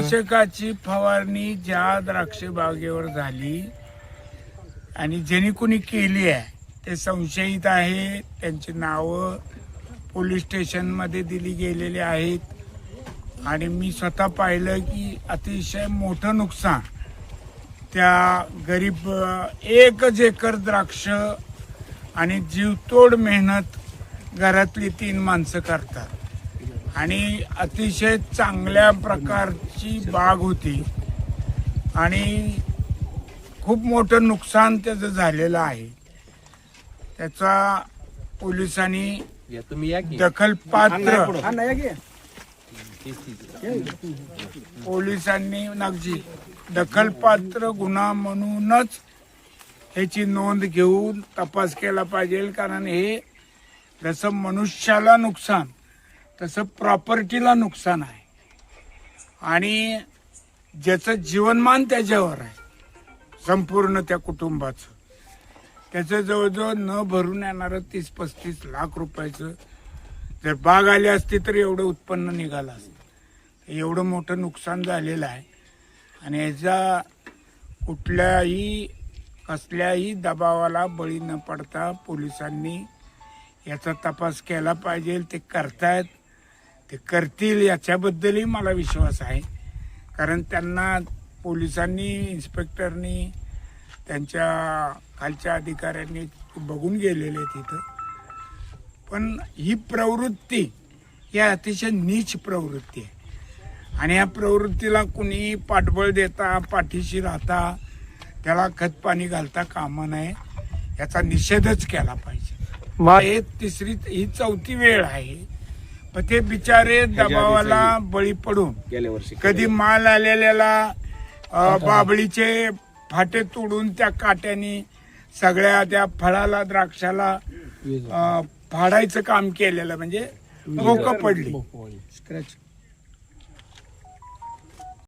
कीटकनाशकाची फवारणी ज्या द्राक्ष बागेवर झाली आणि ज्यांनी कोणी केली आहे ते संशयित आहे. त्यांची नावं पोलीस स्टेशनमध्ये दिली गेलेली आहेत. आणि मी स्वतः पाहिलं की अतिशय मोठं नुकसान त्या गरीब एकच एकर द्राक्ष आणि जीवतोड मेहनत घरातली तीन माणसं करतात. आणि अतिशय चांगल्या प्रकारची बाग होती. आणि खूप मोठं नुकसान त्याचं झालेलं आहे. त्याचा पोलिसांनी या तुम्ही या की. दखल पात्र हा नाही की. पोलिसांनी नगजी दखलपात्र गुन्हा म्हणूनच ह्याची नोंद घेऊन तपास केला पाहिजे कारण हे जसं मनुष्याला नुकसान तसं प्रॉपर्टीला नुकसान आहे. आणि ज्याचं जीवनमान त्याच्यावर आहे. संपूर्ण त्या कुटुंबाचं. त्याचं जवळजवळ न भरून येणारं तीस पस्तीस लाख रुपयाचं जर बाग आली असती तर एवढं उत्पन्न निघालं असतं. एवढं मोठं नुकसान झालेलं आहे. आणि याचा कुठल्याही कसल्याही दबावाला बळी न पडता पोलिसांनी याचा तपास केला पाहिजे ते करतायत. ते करतील याच्याबद्दलही मला विश्वास आहे. कारण त्यांना पोलिसांनी इन्स्पेक्टरनी त्यांच्या खालच्या अधिकाऱ्यांनी बघून गेलेले तिथं पण ही प्रवृत्ती ही अतिशय नीच प्रवृत्ती आहे. आणि या प्रवृत्तीला कुणी पाठबळ देता पाठीशी राहता त्याला खत पाणी घालता कामा नये याचा निषेधच केला पाहिजे. हे तिसरी ही चौथी वेळ आहे. पण ते बिचारे दबावाला बळी पडून. गेल्या वर्षी कधी माल आलेल्याला बाबळीचे फाटे तोडून त्या काट्याने सगळ्या त्या फळाला द्राक्षाला फाडायचं काम केलेलं. म्हणजे भोकं पडली. स्क्रॅच